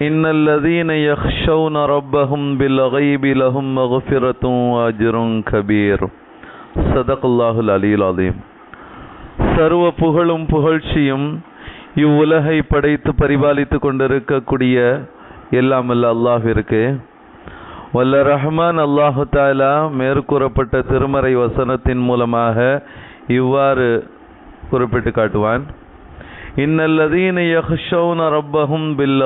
إن الذين يخشون ربهم بالغيب لهم مغفرة وأجر كبير صدق الله العلي العظيم சர்வ புகழும் புகழ்ச்சியும் இவ்வுலகை படைத்து பரிபாலித்து கொண்டிருக்கக்கூடிய எல்லாம் அல்ல அல்லாஹிற்கு வல்ல ரஹ்மான் அல்லாஹு தாலா மேற்கூறப்பட்ட திருமறை வசனத்தின் மூலமாக இவ்வாறு குறிப்பிட்டு காட்டுவான் இன்னல்லதீன யஹ்ஷவுன ரப்பஹும் பில்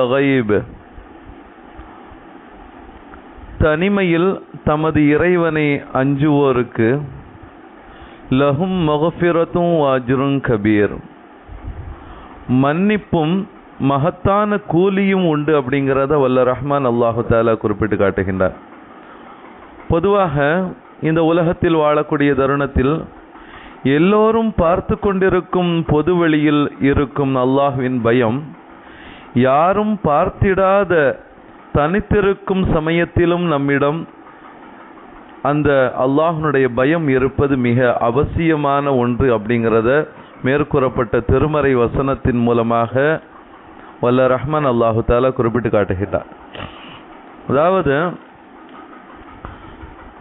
தனிமையில் தமது இறைவனை அஞ்சுவோருக்கு லஹும் மகஃபிரத்தும் வாஜ்ருங் கபீர். மன்னிப்பும் மகத்தான கூலியும் உண்டு அப்படிங்கிறத வல்ல ரஹ்மான் அல்லாஹு தாலா குறிப்பிட்டு காட்டுகின்றார். பொதுவாக இந்த உலகத்தில் வாழக்கூடிய தருணத்தில் எல்லோரும் பார்த்து கொண்டிருக்கும் பொதுவெளியில் இருக்கும் அல்லாஹ்வின் பயம் யாரும் பார்த்திடாத தனித்திருக்கும் சமயத்திலும் நம்மிடம் அந்த அல்லாஹனுடைய பயம் இருப்பது மிக அவசியமான ஒன்று அப்படிங்கிறத மேற்கூறப்பட்ட திருமறை வசனத்தின் மூலமாக வல்ல ரஹ்மான் அல்லாஹு தாலா குறிப்பிட்டு காட்டுகிறார் அதாவது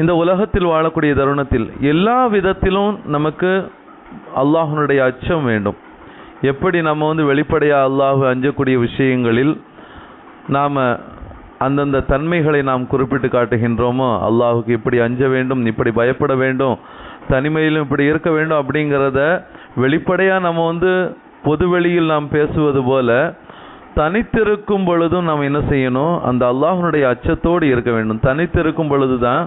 இந்த உலகத்தில் வாழக்கூடிய தருணத்தில் எல்லா விதத்திலும் நமக்கு அல்லாஹனுடைய அச்சம் வேண்டும். எப்படி நம்ம வந்து வெளிப்படையாக அல்லாஹ் அஞ்சக்கூடிய விஷயங்களில் நாம் அந்தந்த தன்மைகளை நாம் குறிப்பிட்டு காட்டுகின்றோமோ அல்லாஹுக்கு இப்படி அஞ்ச வேண்டும் இப்படி பயப்பட வேண்டும் தனிமையிலும் இப்படி இருக்க வேண்டும் அப்படிங்கிறத வெளிப்படையாக நம்ம வந்து பொதுவெளியில் நாம் பேசுவது போல தனித்திருக்கும் பொழுதும் நாம் என்ன செய்யணும்? அந்த அல்லாஹனுடைய அச்சத்தோடு இருக்க வேண்டும். தனித்திருக்கும் பொழுது தான்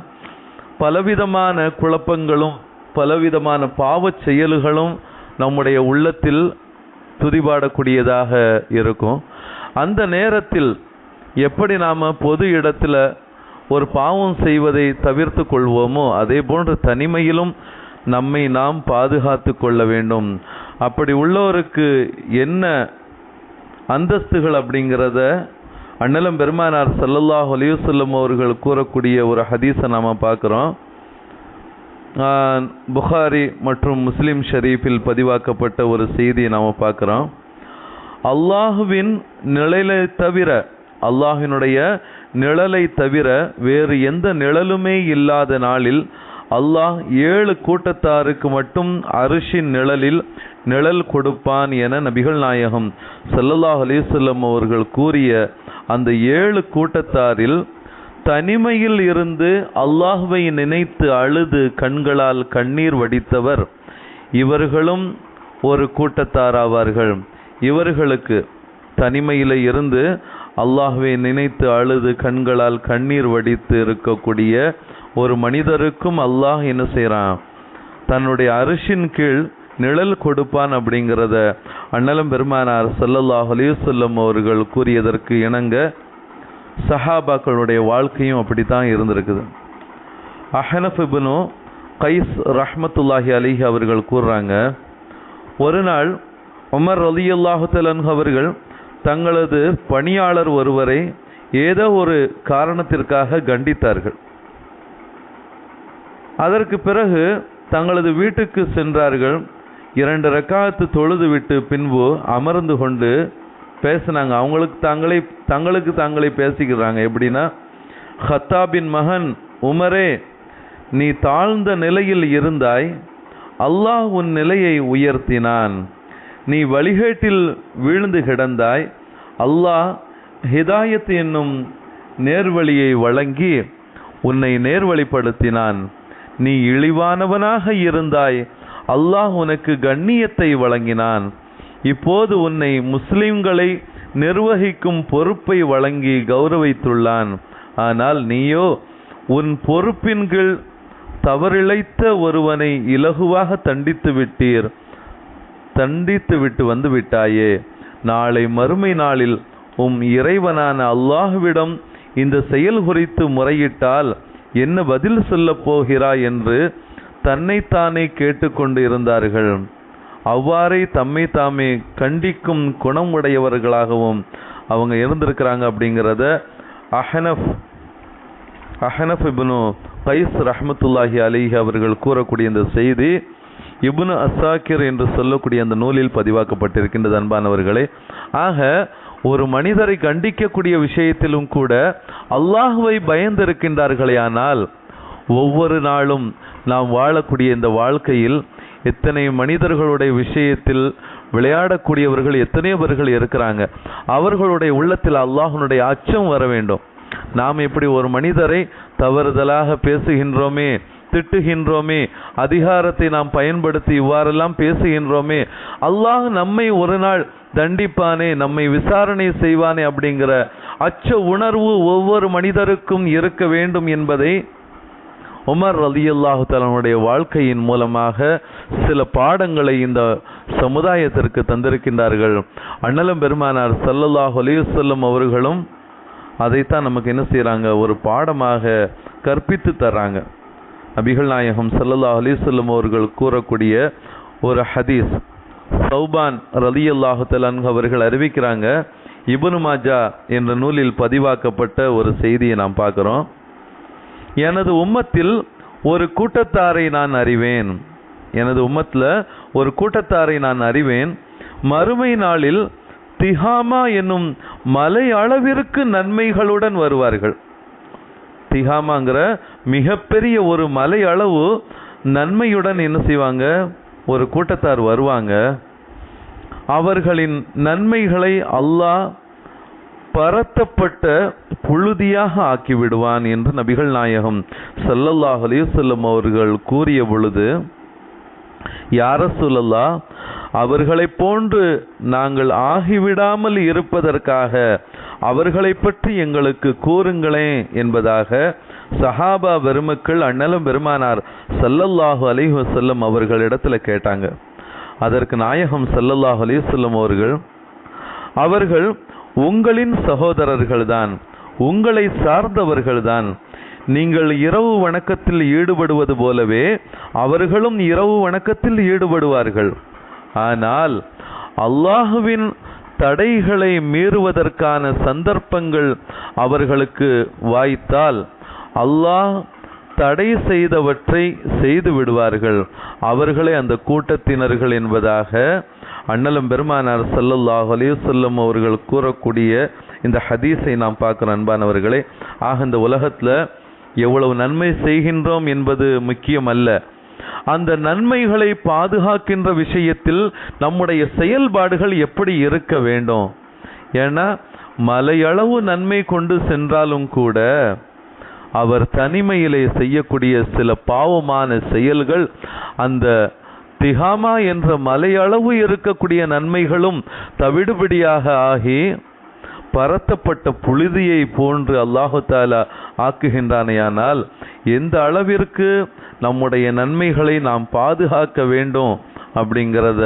பலவிதமான குழப்பங்களும் பலவிதமான பாவச் செயல்களும் நம்முடைய உள்ளத்தில் துதிபாடக்கூடியதாக இருக்கும். அந்த நேரத்தில் எப்படி நாம் பொது இடத்துல ஒரு பாவம் செய்வதை தவிர்த்து கொள்வோமோ அதே போன்று தனிமையிலும் நம்மை நாம் பாதுகாத்து கொள்ள வேண்டும். அப்படி உள்ளவருக்கு என்ன அந்தஸ்துகள் அப்படிங்கிறத அண்ணலம் பெருமானார் சல்லல்லாஹ் அலிவசல்லம் அவர்கள் கூறக்கூடிய ஒரு ஹதீஸை நாம் பார்க்குறோம். புகாரி மற்றும் முஸ்லீம் ஷரீஃபில் பதிவாக்கப்பட்ட ஒரு செய்தியை நாம் பார்க்குறோம். அல்லாஹுவின் நிழலை தவிர அல்லாஹினுடைய நிழலை தவிர வேறு எந்த நிழலுமே இல்லாத நாளில் அல்லாஹ் ஏழு கூட்டத்தாருக்கு மட்டும் அரிசின் நிழலில் நிழல் கொடுப்பான் என நபிகள் நாயகம் சல்லல்லாஹ் அலிசல்லம் அவர்கள் கூறிய அந்த ஏழு கூட்டத்தாரில் தனிமையில் இருந்து அல்லாஹுவை நினைத்து அழுது கண்களால் கண்ணீர் வடித்தவர் இவர்களும் ஒரு கூட்டத்தாராவார்கள். இவர்களுக்கு தனிமையில் இருந்து அல்லாஹுவை நினைத்து அழுது கண்களால் கண்ணீர் வடித்து இருக்கக்கூடிய ஒரு மனிதருக்கும் அல்லாஹ் என்ன செய்கிறான் தன்னுடைய அரிசின் கீழ் நிழல் கொடுப்பான் அப்படிங்கிறத அண்ணலும் பெருமானார் சல்லல்லாஹ் அலிவசல்லம் அவர்கள் கூறியதற்கு இணங்க சஹாபாக்களுடைய வாழ்க்கையும் அப்படித்தான் இருந்திருக்குது. அஹனஃப் கைஸ் ரஹ்மத்துல்லாஹி அலிஹி அவர்கள் கூறுறாங்க ஒரு நாள் உமர் ரலியல்லாஹுத்தலன் அவர்கள் தங்களது பணியாளர் ஒருவரை ஏதோ ஒரு காரணத்திற்காக கண்டித்தார்கள். அதற்கு பிறகு தங்களது வீட்டுக்கு சென்றார்கள். இரண்டு ரக்காத்து தொழுது விட்டு பின்பு அமர்ந்து கொண்டு பேசினாங்க. அவங்களுக்கு தாங்களே தங்களுக்கு தாங்களே பேசிக்கிறாங்க. எப்படின்னா ஹத்தாபின் மகன் உமரே நீ தாழ்ந்த நிலையில் இருந்தாய். அல்லாஹ் உன் நிலையை உயர்த்தினான். நீ வழிகேட்டில் வீழ்ந்து கிடந்தாய். அல்லாஹ் ஹிதாயத் என்னும் நேர்வழியை வழங்கி உன்னை நேர்வழிப்படுத்தினான். நீ இழிவானவனாக இருந்தாய். அல்லாஹ் உனக்கு கண்ணியத்தை வழங்கினான். இப்போது உன்னை முஸ்லிம்களை நிர்வகிக்கும் பொறுப்பை வழங்கி கௌரவித்துள்ளான். ஆனால் நீயோ உன் பொறுப்பின் கீழ் தவறிழைத்த ஒருவனை இலகுவாக தண்டித்து விட்டீர். தண்டித்து விட்டு வந்து விட்டாயே. நாளை மறுமை நாளில் உம் இறைவனான அல்லாஹுவிடம் இந்த செயல் குறித்து முறையிட்டால் என்ன பதில் சொல்லப் போகிறாய் என்று தன்னைத்தானே கேட்டுக்கொண்டு இருந்தார்கள் அவ்வாறே தம்மை தாமே கண்டிக்கும் குணம் உடையவர்களாகவும் அவங்க இருந்திருக்கிறாங்க அப்படிங்கிறத அஹனஃப் அஹனஃப் இப்னு கைஸ் ரஹமத்துல்லாஹி அலிஹி அவர்கள் கூறக்கூடிய இந்த செய்தி இபுனு அசாக்கிர் என்று சொல்லக்கூடிய அந்த நூலில் பதிவாக்கப்பட்டிருக்கின்றது அன்பானவர்களே. ஆக ஒரு மனிதரை கண்டிக்கக்கூடிய விஷயத்திலும் கூட அல்லாஹுவை பயந்திருக்கின்றார்களே ஆனால் ஒவ்வொரு நாளும் நாம் வாழக்கூடிய இந்த வாழ்க்கையில் எத்தனை மனிதர்களுடைய விஷயத்தில் விளையாடக்கூடியவர்கள் எத்தனையவர்கள் இருக்கிறாங்க? அவர்களுடைய உள்ளத்தில் அல்லாஹனுடைய அச்சம் வர வேண்டும். நாம் இப்படி ஒரு மனிதரை தவறுதலாக பேசுகின்றோமே திட்டுகின்றோமே அதிகாரத்தை நாம் பயன்படுத்தி இவ்வாறெல்லாம் பேசுகின்றோமே அல்லாஹ் நம்மை ஒரு நாள் தண்டிப்பானே நம்மை விசாரணை செய்வானே அப்படிங்கிற அச்ச உணர்வு ஒவ்வொரு மனிதருக்கும் இருக்க வேண்டும் என்பதை உமர் ரலியல்லாஹு தலனுடைய வாழ்க்கையின் மூலமாக சில பாடங்களை இந்த சமுதாயத்திற்கு தந்திருக்கின்றார்கள். அண்ணலம் பெருமானார் சல்லல்லாஹு அலைஹி அவர்களும் அதைத்தான் நமக்கு என்ன செய்கிறாங்க ஒரு பாடமாக கற்பித்து தர்றாங்க. நபிகள் நாயகம் சல்லல்லாஹ் அலிசல்லம் அவர்கள் கூறக்கூடிய ஒரு ஹதீஸ் சௌபான் ரலியல்லாஹு தலன்ஹு அவர்கள் அறிவிக்கிறாங்க. இபுனு மாஜா என்ற நூலில் பதிவாக்கப்பட்ட ஒரு செய்தியை நாம் பார்க்குறோம். எனது உம்மத்தில் ஒரு கூட்டத்தாரை நான் அறிவேன். எனது உம்மத்தில் ஒரு கூட்டத்தாரை நான் அறிவேன். மறுமை நாளில் திஹாமா என்னும் மலை அளவிற்கு நன்மைகளுடன் வருவார்கள். திஹாமாங்கிற மிகப்பெரிய ஒரு மலை அளவு நன்மையுடன் என்ன செய்வாங்க? ஒரு கூட்டத்தார் வருவாங்க. அவர்களின் நன்மைகளை அல்லாஹ் பரத்தப்பட்ட புழுதியாக ஆக்கி விடுவான் என்று நபிகள் நாயகம் சல்லல்லாஹ் அலைஹி அவர்கள் கூறிய பொழுது யார சொல்லல்லா அவர்களைப் போன்று நாங்கள் ஆகிவிடாமல் இருப்பதற்காக அவர்களை பற்றி எங்களுக்கு கூறுங்களேன் என்பதாக சஹாபா பெருமக்கள் அண்ணலும் பெருமானார் சல்லல்லாஹு அலிஹு செல்லம் அவர்களிடத்துல கேட்டாங்க. அதற்கு நாயகம் சல்லல்லாஹு அலிஹு செல்லம் அவர்கள் அவர்கள் உங்களின் சகோதரர்கள்தான் உங்களை சார்ந்தவர்கள்தான். நீங்கள் இரவு வணக்கத்தில் ஈடுபடுவது போலவே அவர்களும் இரவு வணக்கத்தில் ஈடுபடுவார்கள். ஆனால் அல்லாஹுவின் தடைகளை மீறுவதற்கான சந்தர்ப்பங்கள் அவர்களுக்கு வாய்த்தால் அல்லாஹ் தடை செய்தவற்றை செய்து விடுவார்கள். அவர்களே அந்த கூட்டத்தினர்கள் என்பதாக அண்ணலும் பெருமானார் ஸல்லல்லாஹு அலைஹி அவர்கள் கூறக்கூடிய இந்த ஹதீஸை நாம் பார்க்குறோம் அன்பானவர்களே. ஆக இந்த உலகத்தில் எவ்வளவு நன்மை செய்கின்றோம் என்பது முக்கியம் அல்ல அந்த நன்மைகளை பாதுகாக்கின்ற விஷயத்தில் நம்முடைய செயல்பாடுகள் எப்படி இருக்க வேண்டும்? ஏன்னா மலையளவு நன்மை கொண்டு சென்றாலும் கூட அவர் தனிமையிலே செய்யக்கூடிய சில பாவமான செயல்கள் அந்த திகாமா என்ற மலையளவு இருக்கக்கூடிய நன்மைகளும் தவிடுபடியாக ஆகி பரத்தப்பட்ட புழுதியை போன்று அல்லாஹு தாலா ஆக்குகின்றானேயானால் எந்த அளவிற்கு நம்முடைய நன்மைகளை நாம் பாதுகாக்க வேண்டும் அப்படிங்கிறத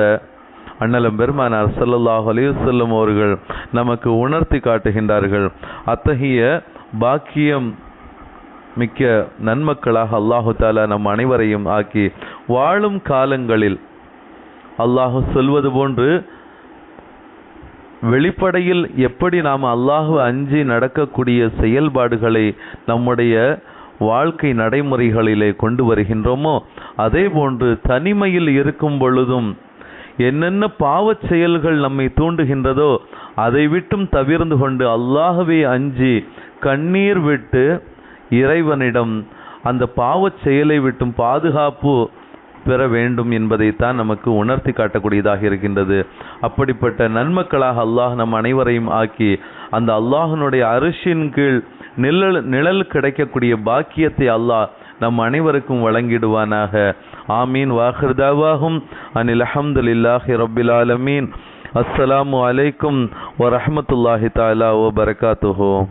அண்ணலம் பெருமானார் ஸல்லல்லாஹு அலைஹி அவர்கள் நமக்கு உணர்த்தி காட்டுகின்றார்கள். அத்தகைய பாக்கியம் மிக்க நன்மக்களாக அல்லாஹு தாலா நம் அனைவரையும் ஆக்கி வாழும் காலங்களில் அல்லாஹு சொல்வது போன்று வெளிப்படையில் எப்படி நாம் அல்லாஹு அஞ்சி நடக்கக்கூடிய செயல்பாடுகளை நம்முடைய வாழ்க்கை நடைமுறைகளிலே கொண்டு வருகின்றோமோ அதே போன்று தனிமையில் இருக்கும் பொழுதும் என்னென்ன பாவச் செயல்கள் நம்மை தூண்டுகின்றதோ அதை விட்டும் தவிர்ந்து கொண்டு அல்லாஹ்வை அஞ்சி கண்ணீர் விட்டு இறைவனிடம் அந்த பாவச் செயலை விட்டும் பாதுகாப்பு பெற வேண்டும் என்பதைத்தான் நமக்கு உணர்த்தி காட்டக்கூடியதாக இருக்கின்றது. அப்படிப்பட்ட நன்மக்களாக அல்லாஹ் நம் அனைவரையும் ஆக்கி அந்த அல்லாஹனுடைய அரிசின் கீழ் நிழல் நிழல் கிடைக்கக்கூடிய பாக்கியத்தை அல்லாஹ் நம் அனைவருக்கும் வழங்கிடுவானாக. ஆமீன். வாஹிர்தாவாகும் அனில் அஹம்துலில்லாஹி ரப்பில் ஆலமீன். அஸ்ஸலாமு அலைக்கும் வரஹ்மத்துல்லாஹி தாலா ஓ பரகாத்துஹோ.